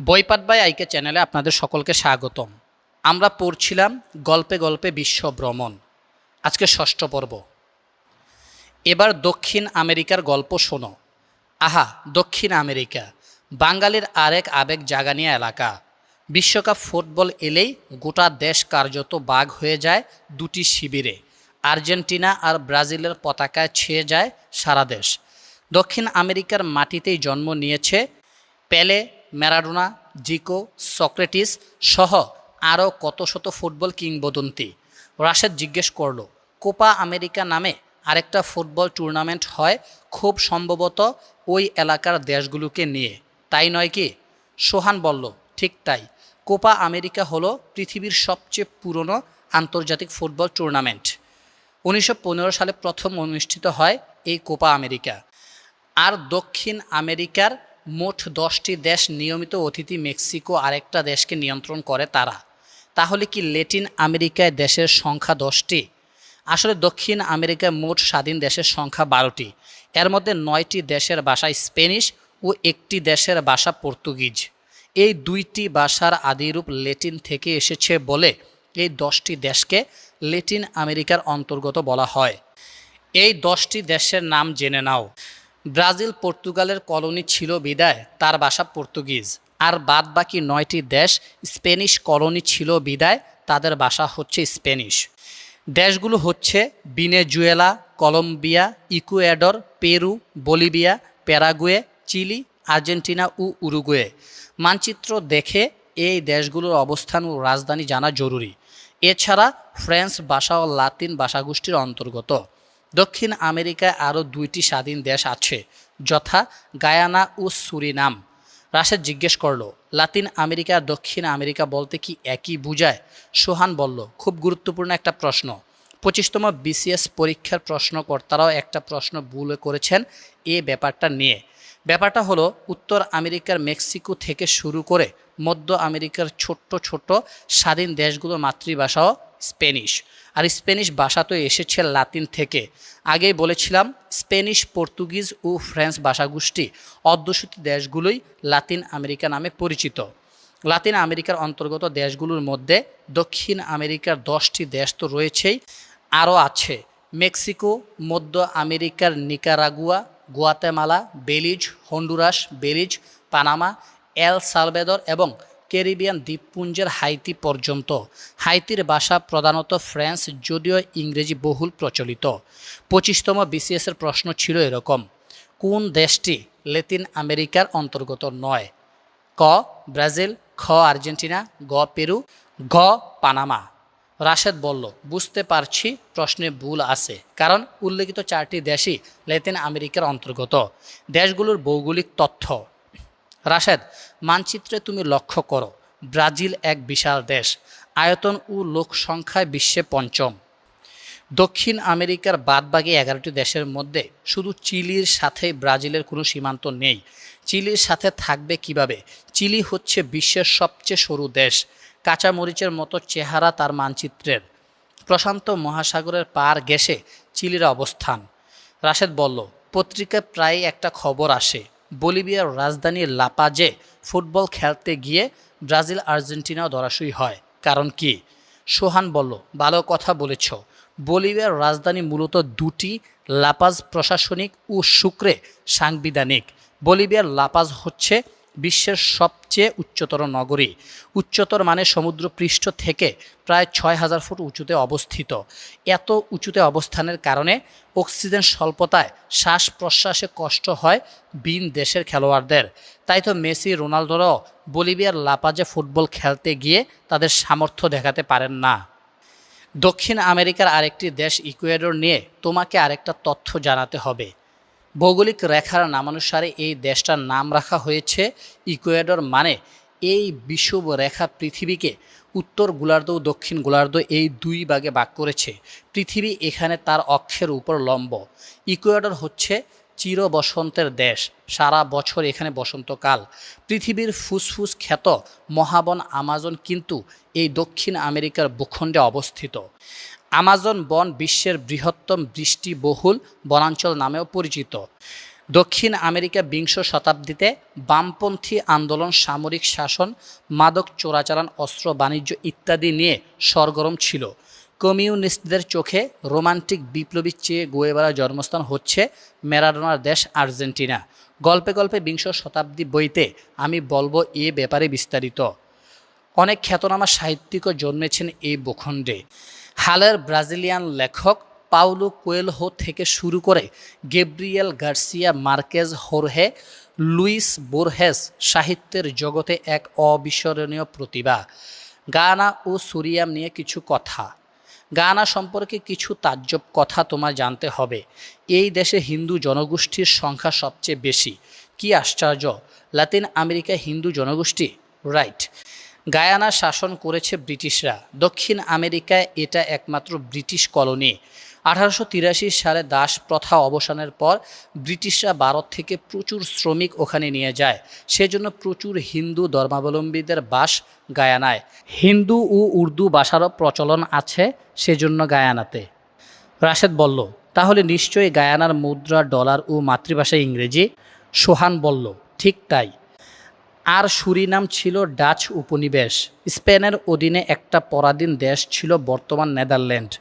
বইপাট by আইকে চ্যানেলে আপনাদের সকলকে স্বাগতম। আমরা পড়ছিলাম গল্পে গল্পে বিশ্ব ভ্রমণ। আজকে ষষ্ঠ পর্ব। এবার দক্ষিণ আমেরিকার গল্প শোনো। আহা, দক্ষিণ আমেরিকা, বাঙালির আরেক আবেগ জাগানিয়া এলাকা। বিশ্বকাপ ফুটবল এলেই গোটা দেশ কার্যত বাঘ হয়ে যায় দুটি শিবিরে। আর্জেন্টিনা আর ব্রাজিলের পতাকায় ছেয়ে যায় সারা দেশ। দক্ষিণ আমেরিকার মাটিতেই জন্ম নিয়েছে পেলে ম্যারাডোনা, জিকো, সক্রেটিস সহ আরও কত শত ফুটবল কিংবদন্তি। রাশেদ জিজ্ঞেস করল, কোপা আমেরিকা নামে আরেকটা ফুটবল টুর্নামেন্ট হয় খুব সম্ভবত ওই এলাকার দেশগুলোকে নিয়ে। তাই নয় কি? সোহান বলল, ঠিক তাই। কোপা আমেরিকা হলো পৃথিবীর সবচেয়ে পুরনো আন্তর্জাতিক ফুটবল টুর্নামেন্ট। উনিশশো পনেরো সালে প্রথম অনুষ্ঠিত হয় এই কোপা আমেরিকা। আর দক্ষিণ আমেরিকার মোট দশটি দেশ নিয়মিত অতিথি মেক্সিকো আরেকটা দেশকে নিয়ন্ত্রণ করে তারা। তাহলে কি ল্যাটিন আমেরিকায় দেশের সংখ্যা দশটি? আসলে দক্ষিণ আমেরিকায় মোট স্বাধীন দেশের সংখ্যা বারোটি। এর মধ্যে নয়টি দেশের ভাষা স্পেনিশ ও একটি দেশের ভাষা পর্তুগিজ। এই দুইটি ভাষার আদিরূপ ল্যাটিন থেকে এসেছে বলে এই দশটি দেশকে ল্যাটিন আমেরিকার অন্তর্গত বলা হয়। এই দশটি দেশের নাম জেনে নাও। ব্রাজিল পর্তুগালের কলোনি ছিল বিদায়, তার ভাষা পর্তুগিজ। আর বাদ বাকি নয়টি দেশ স্পেনিশ কলোনি ছিল বিদায়, তাদের ভাষা হচ্ছে স্পেনিশ দেশগুলো হচ্ছে Venezuela Colombia, Ecuador, Peru, Bolivia, Paraguay, Chile, Argentina ও উরুগুয়ে। মানচিত্র দেখে এই দেশগুলোর অবস্থান ও রাজধানী জানা জরুরি। এছাড়া ফ্রেঞ্চ ভাষা ও লাতিন ভাষাগোষ্ঠীর অন্তর্গত। দক্ষিণ আমেরিকায় আরও দুইটি স্বাধীন দেশ আছে, যথা গায়ানা ও সুরিনাম। রাশেদ জিজ্ঞেস করল, লাতিন আমেরিকা আর দক্ষিণ আমেরিকা বলতে কি একই বুঝায়? সোহান বলল, খুব গুরুত্বপূর্ণ একটা প্রশ্ন। পঁচিশতম বিসিএস পরীক্ষার প্রশ্নকর্তারাও একটা প্রশ্ন ভুল করেছেন এ ব্যাপারটা নিয়ে। ব্যাপারটা হলো, উত্তর আমেরিকার মেক্সিকো থেকে শুরু করে মধ্য আমেরিকার ছোট্ট ছোট্ট স্বাধীন দেশগুলোর মাতৃভাষাও স্পেনিশ আর স্পেনিশ ভাষা তো এসেছে লাতিন থেকে। আগেই বলেছিলাম স্পেনিশ পর্তুগিজ ও ফ্রেঞ্চ ভাষাগোষ্ঠী অধ্যুষিত দেশগুলোই লাতিন আমেরিকা নামে পরিচিত। লাতিন আমেরিকার অন্তর্গত দেশগুলোর মধ্যে দক্ষিণ আমেরিকার দশটি দেশ তো রয়েছেই, আরও আছে মেক্সিকো, মধ্য আমেরিকার Nicaragua, Guatemala, Belize, Honduras, Belize, Panama, El Salvador এবং ক্যারিবিয়ান দ্বীপপুঞ্জের হাইতি পর্যন্ত। হাইতির ভাষা প্রধানত ফ্রেঞ্চ, যদিও ইংরেজি বহুল প্রচলিত। পঁচিশতম বিসিএসের প্রশ্ন ছিল এরকম, কোন দেশটি ল্যাতিন আমেরিকার অন্তর্গত নয়? ক, ব্রাজিল, খ, আর্জেন্টিনা, গ, পেরু গ পানামা। রাশেদ বলল, বুঝতে পারছি, প্রশ্নে ভুল আছে, কারণ উল্লেখিত চারটি দেশই ল্যাতিন আমেরিকার অন্তর্গত। দেশগুলোর ভৌগোলিক তথ্য রাশেদ, মানচিত্রে তুমি লক্ষ্য করো, ব্রাজিল এক বিশাল দেশ, আয়তন ও লোক সংখ্যায় বিশ্বে পঞ্চম। দক্ষিণ আমেরিকার বাদবাকি এগারোটি দেশের মধ্যে শুধু চিলির সাথে ব্রাজিলের কোনো সীমান্ত নেই। চিলির সাথে থাকবে কীভাবে? চিলি হচ্ছে বিশ্বের সবচেয়ে সরু দেশ। কাঁচামরিচের মতো চেহারা তার মানচিত্রের। প্রশান্ত মহাসাগরের পার ঘেঁষে চিলির অবস্থান। রাশেদ বলল, পত্রিকায় প্রায় একটা খবর আসে। বলিভিয়ার রাজধানী লাপাজে ফুটবল খেলতে গিয়ে ব্রাজিল আর্জেন্টিনাও ধরাশয়ী হয়। কারণ কি? সোহান বলল, ভালো কথা বলেছ। বলিভিয়ার রাজধানী মূলত দুটি, লাপাজ প্রশাসনিক ও শুক্রে সাংবিধানিক। বলিভিয়ার লাপাজ হচ্ছে বিশ্বের সবচেয়ে উচ্চতর নগরী। উচ্চতর মানে সমুদ্রপৃষ্ঠ থেকে প্রায় ছয় হাজার ফুট উঁচুতে অবস্থিত। এত উঁচুতে অবস্থানের কারণে অক্সিজেন স্বল্পতায় শ্বাস প্রশ্বাসে কষ্ট হয় বিন দেশের খেলোয়াড়দের। তাই তো মেসি, রোনালদোরাও বলিভিয়ার লাপাজে ফুটবল খেলতে গিয়ে তাদের সামর্থ্য দেখাতে পারেন না। দক্ষিণ আমেরিকার আরেকটি দেশ ইকুয়েডর নিয়ে তোমাকে আরেকটা তথ্য জানাতে হবে। ভৌগোলিক রেখার নামানুসারে এই দেশটার নাম রাখা হয়েছে ইকুয়েডর মানে এই বিষুব রেখা পৃথিবীকে উত্তর গোলার্ধ ও দক্ষিণ গোলার্ধ এই দুই ভাগে ভাগ করেছে। পৃথিবী এখানে তার অক্ষের উপর লম্ব। ইকুয়েডর হচ্ছে চির বসন্তের দেশ, সারা বছর এখানে বসন্তকাল। পৃথিবীর ফুসফুস খ্যাত মহাবন আমাজন কিন্তু এই দক্ষিণ আমেরিকার ভূখণ্ডে অবস্থিত। আমাজন বন বিশ্বের বৃহত্তম বৃষ্টিবহুল বনাঞ্চল নামেও পরিচিত। দক্ষিণ আমেরিকা বিংশ শতাব্দীতে বামপন্থী আন্দোলন, সামরিক শাসন, মাদক চোরাচালান, অস্ত্র বাণিজ্য ইত্যাদি নিয়ে সরগরম ছিল। কমিউনিস্টদের চোখে রোমান্টিক বিপ্লবীর চেয়ে গোয়েবারা জন্মস্থান হচ্ছে ম্যারাডোনার দেশ আর্জেন্টিনা। গল্পে গল্পে বিংশ শতাব্দী বইতে আমি বলব এ ব্যাপারে বিস্তারিত। অনেক খ্যাতনামা সাহিত্যিকও জন্মেছেন এই ভূখণ্ডে। হালের ব্রাজিলিয়ান লেখক পাউলো কোয়েলহো থেকে শুরু করে গেব্রিয়েল গার্সিয়া মার্কেজ হোরহে, লুইস বোরহেস সাহিত্যের জগতে এক অবিস্মরণীয় প্রতিভা। গানা ও সুরিয়াম নিয়ে কিছু কথা। গানা সম্পর্কে কিছু তাজ্জব কথা তোমার জানতে হবে। এই দেশে হিন্দু জনগোষ্ঠীর সংখ্যা সবচেয়ে বেশি। কি আশ্চর্য, লাতিন আমেরিকায় হিন্দু জনগোষ্ঠী, রাইট। গায়ানা শাসন করেছে ব্রিটিশরা। দক্ষিণ আমেরিকায় এটা একমাত্র ব্রিটিশ কলোনি। আঠারোশো তিরাশি সালে দাস প্রথা অবসানের পর ব্রিটিশরা ভারত থেকে প্রচুর শ্রমিক ওখানে নিয়ে যায়। সেজন্য প্রচুর হিন্দু ধর্মাবলম্বীদের বাস গায়ানায়। হিন্দু ও উর্দু ভাষারও প্রচলন আছে সেজন্য গায়ানাতে। রাশেদ বলল, তাহলে নিশ্চয়ই গায়ানার মুদ্রা ডলার ও মাতৃভাষা ইংরেজি? সোহান বলল, ঠিক তাই। আর সুরিনাম ছিল ডাচ উপনিবেশ। স্পেনের অধীনে একটা পরাধীন দেশ ছিল বর্তমান নেদারল্যান্ড।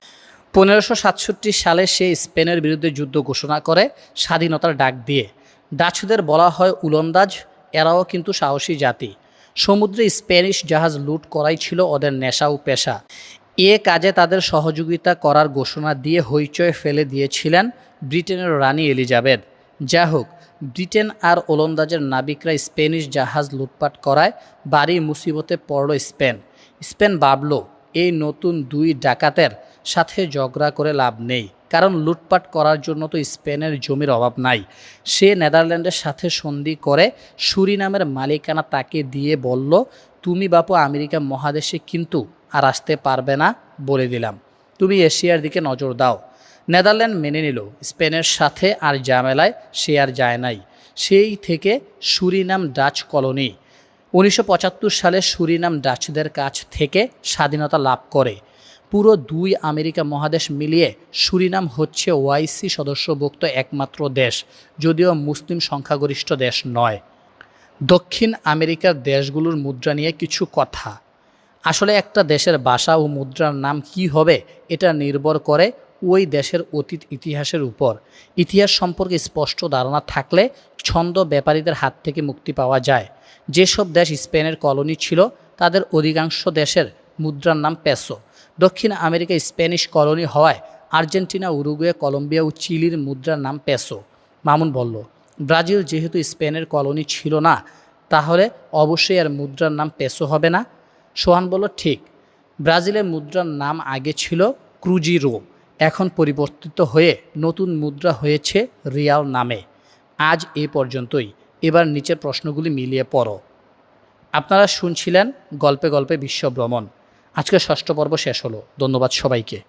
পনেরোশো সাতষট্টি সালে সে স্পেনের বিরুদ্ধে যুদ্ধ ঘোষণা করে, স্বাধীনতার ডাক দিয়ে। ডাচদের বলা হয় উলন্দাজ, এরাও কিন্তু সাহসী জাতি। সমুদ্রে স্প্যানিশ জাহাজ লুট করাই ছিল ওদের নেশা ও পেশা। এ কাজে তাদের সহযোগিতা করার ঘোষণা দিয়ে হইচয় ফেলে দিয়েছিলেন ব্রিটেনের রানী এলিজাবেথ। যা হোক ব্রিটেন আর ওলন্দাজের নাবিকরা স্পেনিশ জাহাজ লুটপাট করায় বাড়ি মুসিবতে পড়ল স্পেন। স্পেন ভাবল, এই নতুন দুই ডাকাতের সাথে ঝগড়া করে লাভ নেই, কারণ লুটপাট করার জন্য তো স্পেনের জমির অভাব নাই। সে নেদারল্যান্ডের সাথে সন্ধি করে সুরিনামের মালিকানা তাকে দিয়ে বলল, তুমি বাপু আমেরিকা মহাদেশে কিন্তু আর আসতে পারবে না বলে দিলাম। তুমি এশিয়ার দিকে নজর দাও। নেদারল্যান্ড মেনে নিল। স্পেনের সাথে আর জামেলায় সে আর যায় নাই। সেই থেকে সুরিনাম ডাচ কলোনি। উনিশশো পঁচাত্তর সালে সুরিনাম ডাচদের কাছ থেকে স্বাধীনতা লাভ করে। পুরো দুই আমেরিকা মহাদেশ মিলিয়ে সুরিনাম হচ্ছে ওয়াইসি সদস্যভুক্ত একমাত্র দেশ, যদিও মুসলিম সংখ্যাগরিষ্ঠ দেশ নয়। দক্ষিণ আমেরিকার দেশগুলোর মুদ্রা নিয়ে কিছু কথা। আসলে একটা দেশের ভাষা ও মুদ্রার নাম কি হবে, এটা নির্ভর করে ওই দেশের অতীত ইতিহাসের উপর। ইতিহাস সম্পর্কে স্পষ্ট ধারণা থাকলে ছন্দ ব্যাপারীদের হাত থেকে মুক্তি পাওয়া যায়। যেসব দেশ স্পেনের কলোনি ছিল, তাদের অধিকাংশ দেশের মুদ্রার নাম পেসো। দক্ষিণ আমেরিকা স্প্যানিশ কলোনি হওয়ায় আর্জেন্টিনা, উরুগুয়ে, কলম্বিয়া ও চিলির মুদ্রার নাম পেসো। মামুন বলল, ব্রাজিল যেহেতু স্পেনের কলোনি ছিল না, তাহলে অবশ্যই আর মুদ্রার নাম পেসো হবে না? সোহান বলল, ঠিক। ব্রাজিলের মুদ্রার নাম আগে ছিল ক্রুজিরো। এখন পরিবর্তিত হয়ে নতুন মুদ্রা হয়েছে রিয়াল নামে। আজ এ পর্যন্তই। এবার নিচের প্রশ্নগুলি মিলিয়ে পড়ো। আপনারা শুনছিলেন গল্পে গল্পে বিশ্বভ্রমণ। আজকে ষষ্ঠ পর্ব শেষ হলো। ধন্যবাদ সবাইকে।